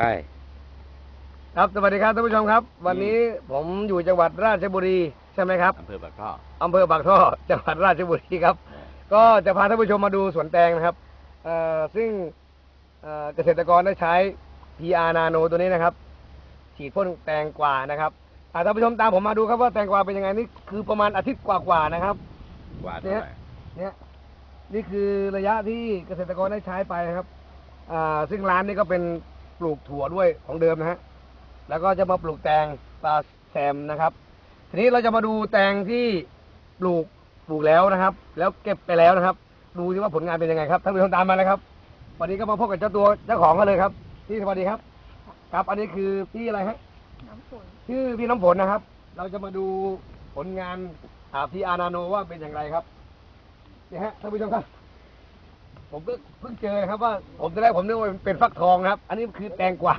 ไป ครับสวัสดีครับท่านผู้ชมครับ วันนี้ผมอยู่จังหวัดราชบุรีใช่ไหมครับอำเภอปากท่ออำเภอปากท่อจังหวัดราชบุรีครับ ก็จะพาท่านผู้ชมมาดูสวนแตงนะครับเอ่อซึ่งเอ่อเกษตรกรได้ใช้ PR Nano ตัวนี้นะครับ ฉีดพ่นแตงกวานะครับอ่าท่านผู้ชมตามผมมาดูครับว่าแตงกวาเป็นยังไงนี่คือประมาณอาทิตย์กว่าๆนะครับ กว่าเท่าไหร่เนี่ยนี่คือระยะที่เกษตรกรได้ใช้ไปนะครับอ่าซึ่งร้านนี้ก็เป็น ปลูกถั่วด้วยของเดิมนะฮะแล้วก็จะมาปลูกแตงปลาแซมนะครับ ทีนี้เราจะมาดูแตงที่ปลูกปลูกแล้วนะครับ แล้วเก็บไปแล้วนะครับ ดูที่ว่าผลงานเป็นยังไงครับท่านผู้ชมตามมาเลยครับ วันนี้ก็มาพบกับเจ้าตัวเจ้าของกันเลยครับพี่สวัสดีครับ ครับ อันนี้คือพี่อะไรฮะน้ำฝนชื่อพี่น้ำฝนนะครับ เราจะมาดูผลงานอ่าพี่อานาโนว่าเป็นอย่างไรครับเนี่ยฮะท่านผู้ชมครับ ผมก็เพิ่งเจอครับว่าผมจะได้ผมนึกว่าเป็นฟักทองครับ อันนี้คือแตงกวา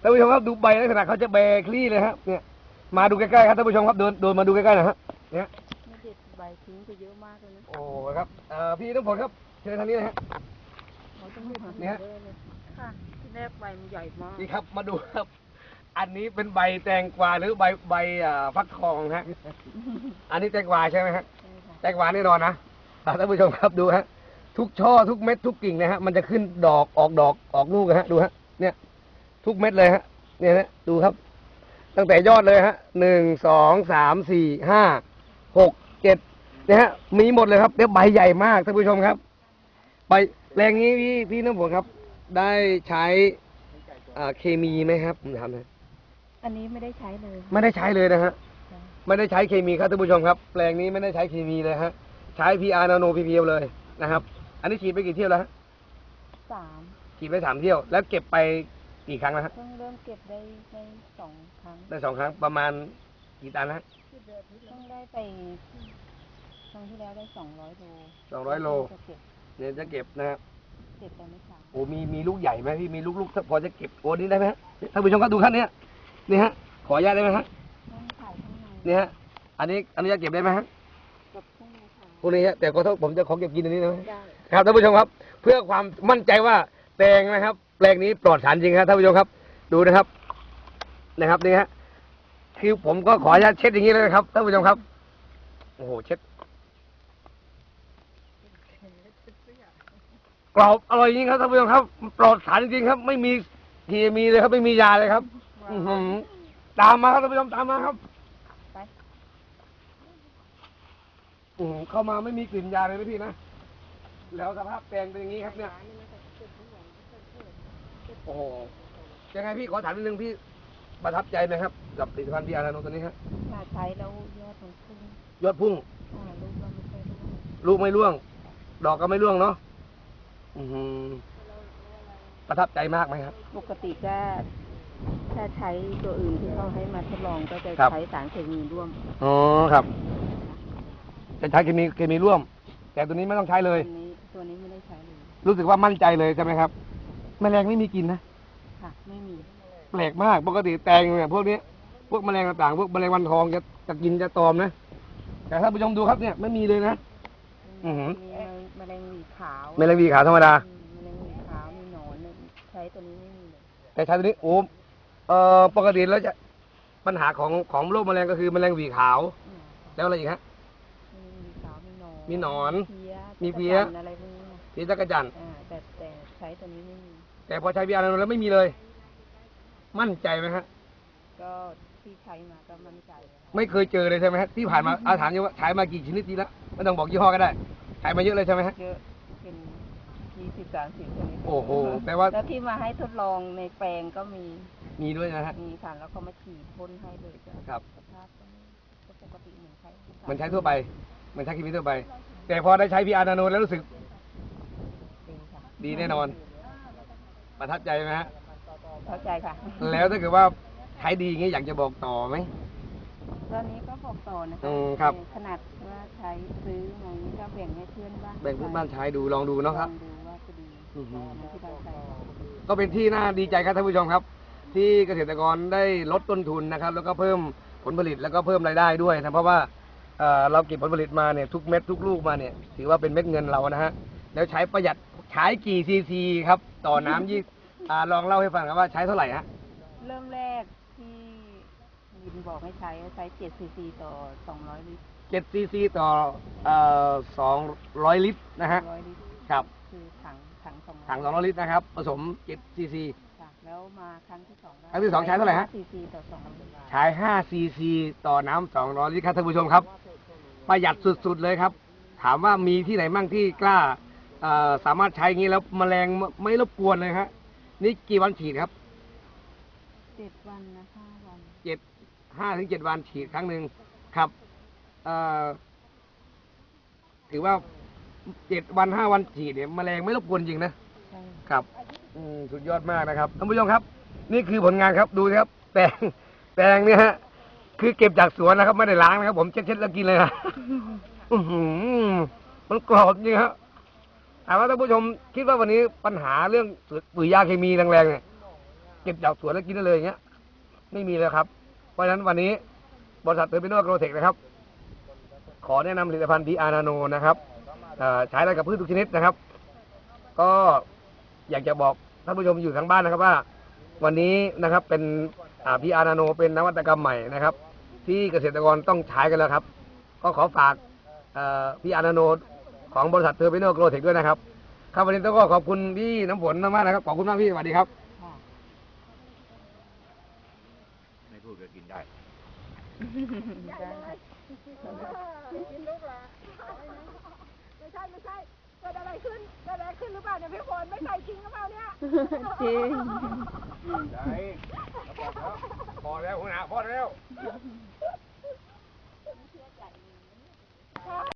ท่านผู้ชมครับดูใบลักษณะเขาจะแบคลี่เลยครับเนี่ย มาดูใกล้ๆครับท่านผู้ชมครับเดินเดินมาดูใกล้ๆหนะฮะเนี่ยไม่เด็ดใบทิ้งไปเยอะมากเลยนะโอ้ครับเอ่อพี่น้ำฝนครับเชิญทางนี้นะฮะเขาต้องหาเนี่ยเยอะเลยค่ะที่แรกใบมันใหญ่มากนี่ครับมาดูครับ อันนี้เป็นใบแตงกวาหรือใบใบอ่าฟักทองฮะอันนี้แตงกวาใช่ไหมฮะใช่ค่ะแตงกวาแน่นอนนะอ่าท่านผู้ชมครับดูฮะ ทุกช่อทุกเม็ดทุกกิ่งนะฮะมันจะขึ้นดอกออกดอกออกลูกนะฮะดูฮะเนี่ยทุกเม็ดเลยฮะเนี่ยนะดูครับ ตั้งแต่ยอดเลยฮะหนึ่งสองสามสี่ห้าหกเจ็ดเนี่ยฮะมีหมดเลยครับเดี๋ยวใบใหญ่มากท่านผู้ชมครับใบแรงนี้พี่พี่น้ำฝนครับ ได้ใช้อ่าเคมีไหมครับผมถามหนะอันนี้ไม่ได้ใช้เลยไม่ได้ใช้เลยนะฮะค่ะไม่ได้ใช้เคมีครับท่านผู้ชมครับแปลงนี้ไม่ได้ใช้เคมีเลยฮะใช้ PR Nano PPL เลยนะครับ อันนี้ฉีดไปกี่เที่ยวแล้วฮะสามฉีดไปสามเที่ยว แล้วเก็บไปกี่ครั้งแล้วฮะเพิ่งเริ่มเก็บได้ได้สองครั้งได้สองครั้งประมาณกี่ตันนะฮะเพิ่งได้ไปครั้งที่แล้วได้สองร้อยโลสองร้อยโลจะเก็บเนี่ยจะเก็บนะครับเก็บไปไม่ช้าโอ้มีมีลูกใหญ่ไหมพี่มีลูกๆถ้าพอจะเก็บโอ้นี้ได้ไหมฮะท่านผู้ชมครับดูขั้นเนี้ยนี่ฮะ ขออนุญาตได้ไหมฮะต้องถ่ายข้างในนี่ฮะ อันนี้อันนี้จะเก็บได้ไหมฮะกับพรุ่งนี้ค่ะพวกนี้ฮะแต่ก็ต้องผมจะขอเก็บกินอันนี้นะได้ ครับท่านผู้ชมครับ เพื่อความมั่นใจว่าแตงนะครับ แปลงนี้ปลอดสารจริงครับท่านผู้ชมครับ ดูนะครับนะครับนี่ฮะคือผมก็ขออนุญาตเช็ดอย่างนี้เลยนะครับท่านผู้ชมครับโอ้โหเช็ดกรอบอร่อยจริงครับท่านผู้ชมครับปลอดสารจริงครับ ไม่มีเคมีเลยครับ ไม่มียาเลยครับอื้อหือตามมาครับท่านผู้ชมตามมาครับไปอือเข้ามาไม่มีกลิ่นยาเลยนะพี่นะ แล้วสภาพแปลงเป็นอย่างนี้ครับเนี่ย โอ้โห ยังไงพี่ขอถามนิดนึงพี่ประทับใจไหมครับ กับผลิตภัณฑ์พีอาร์นาโนตัวนี้ครับถ้าใช้แล้วยอดมันขึ้นยอดพุ่ง อ่าลูกก็ไม่ค่อยร่วงลูกไม่ร่วง ดอกก็ไม่ร่วงเนาะอื้อหือประทับใจมากไหมครับ ปกติก็ถ้าใช้ตัวอื่นที่เขาให้มาทดลองก็จะครับ ใช้สารเคมีร่วมอ๋อครับ จะใช้เคมีเคมีร่วม แต่ตัวนี้ไม่ต้องใช้เลยตัวนี้ตัวนี้ไม่ได้ใช้เลย รู้สึกว่ามั่นใจเลยใช่ไหมครับ แมลงไม่มีกินนะ ค่ะ ไม่มี แปลกมาก ปกติแตงเนี่ยพวกนี้ พวกแมลงต่างๆ พวกแมลงวันทองจะจะกินจะตอมนะ แต่ถ้านผู้ชมดูครับเนี่ยไม่มีเลยนะ อื้อหือ มีแมลงหวีขาวแมลงวีขาวธรรมดาอืมแมลงหวีขาว มีหนอนเนี่ยใช้ตัวนี้ไม่มีเลยแต่ใช้ตัวนี้โอ้เอ่อปกติแล้วจะปัญหาของของโรคแมลงก็คือแมลงหวีขาว อืมแล้วอะไรอีกฮะ มีหวีขาว มีหนอนมีหนอน เพี้ยมีเพี้ย จักรจั่นอะไรพวกนี้ นะพีจักรจันทร์อ่าแต่แต่ใช้ตัวนี้ไม่มี แต่พอใช้พีอาร์แล้วไม่มีเลย มั่นใจไหมฮะ ก็ที่ใช้มาก็มั่นใจเลยค่ะไม่เคยเจอเลยใช่ไหมฮะที่ผ่านมาอาถามยังว่าใช้มากี่ชนิดทีละไม่ต้องบอกยี่ห้อก็ได้ใช้มาเยอะเลยใช่ไหมฮะ เยอะเป็นยี่สิบสามสิบชนิดโอ้โหแปลว่า แล้วที่มาให้ทดลองในแปลงก็มีมีด้วยนะฮะ มีค่ะแล้วก็มาฉีดพ่นให้เลยจ้ะครับ สภาพก็ไม่ก็ปกติเหมือนใช้มันใช้ทั่วไป มันใช้เคมีทั่วไป แต่พอได้ใช้พีอาร์นาโนแล้วรู้สึก ดีค่ะดีแน่นอน ประทับใจไหมฮะ เข้าใจค่ะ แล้วถ้าเกิดว่าใช้ดีอย่างนี้อยากจะบอกต่อไหม ตอนนี้ก็บอกต่อนะคะอืมครับ ขนาดว่าใช้ซื้อมานี้ก็แบ่งให้เพื่อนบ้างแบ่งเพื่อนบ้านใช้ดูลองดูเนาะครับ ลองดูว่าจะดีอือฮึเหมือนที่เราใช้ก็เป็นที่น่าดีใจครับท่านผู้ชมครับ ที่เกษตรกรได้ลดต้นทุนนะครับ แล้วก็เพิ่มผลผลิตแล้วก็เพิ่มรายได้ด้วยนะเพราะว่าเอ่อเราเก็บผลผลิตมาเนี่ยทุกเม็ดทุกลูกมาเนี่ยถือว่าเป็นเม็ดเงินเรานะฮะแล้วใช้ประหยัด ใช้กี่ซีซีครับ ต่อน้ำยี่อ่าลองเล่าให้ฟังครับว่าใช้เท่าไหร่ฮะ เริ่มแรกที่ลินบอกให้ใช้ใช้7ซีซีต่อ 200 ลิตรเจ็ดซีซีต่อเอ่อสองร้อยลิตรนะฮะ100ลิตรครับ คือถังถัง200ถังสองร้อยลิตรนะครับ ผสมเจ็ดซีซี ค่ะแล้วมาครั้งที่สองครั้งที่สองใช้เท่าไหร่ฮะ ซีซีต่อ200ลิตรใช้ห้าซีซีต่อน้ำสองร้อยลิตรครับท่านผู้ชมครับ ประหยัดสุดๆเลยครับ ถามว่ามีที่ไหนมั่งที่กล้าเอ่อ สามารถใช้อย่างนี้แล้วแมลงไม่ไม่รบกวนเลยฮะ นี่กี่วันฉีดครับเจ็ดวันนะห้าวันเจ็ดห้าถึงเจ็ดวันฉีดครั้งหนึ่งครับเอ่อถือว่าเจ็ดวันห้าวันฉีดเนี่ยแมลงไม่รบกวนจริงนะใช่ครับอืมสุดยอดมากนะครับท่านผู้ชมครับ นี่คือผลงานครับดูนะครับแตงแตงเนี่ยฮะคือเก็บจากสวนนะครับ ไม่ได้ล้างนะครับ ผมเช็ดๆแล้วกินเลยนะอื้อหือมันกรอบจริงครับ ถามว่าท่านผู้ชมคิดว่าวันนี้ปัญหาเรื่องปุ๋ยยาเคมีแรงๆเนี่ยเก็บจากสวนแล้วกินได้เลยอย่างเงี้ย ไม่มีเลยครับ เพราะฉะนั้นวันนี้บริษัทเทอร์มินอลโกรเทคนะครับ ขอแนะนำผลิตภัณฑ์ดีอานาโนนะครับใช้ได้กับพืชทุกชนิดนะครับ ก็อยากจะบอกท่านผู้ชมอยู่ทางบ้านนะครับว่า วันนี้นะครับเป็นพีอานาโนเป็นนวัตกรรมใหม่นะครับ ที่เกษตรกรต้องใช้กันแล้วครับ ก็ขอฝากพีอานาโน ของบริษัทเทอร์มินอลโกรเทคด้วยนะครับ ครับวันนี้ต้องก็ขอบคุณพี่น้ำฝนมากๆนะครับ ขอบคุณมากพี่สวัสดีครับค่ะไม่พูดก็กินได้ได้ค่ะไม่ใช่ไม่ใช่เกิดอะไรขึ้นเกิดอะไรขึ้นหรือเปล่าเนี่ยพี่ฝนไม่ใส่จริงหรือเปล่าเนี่ยจริง ได้พอแล้วคุณอาพอแล้ว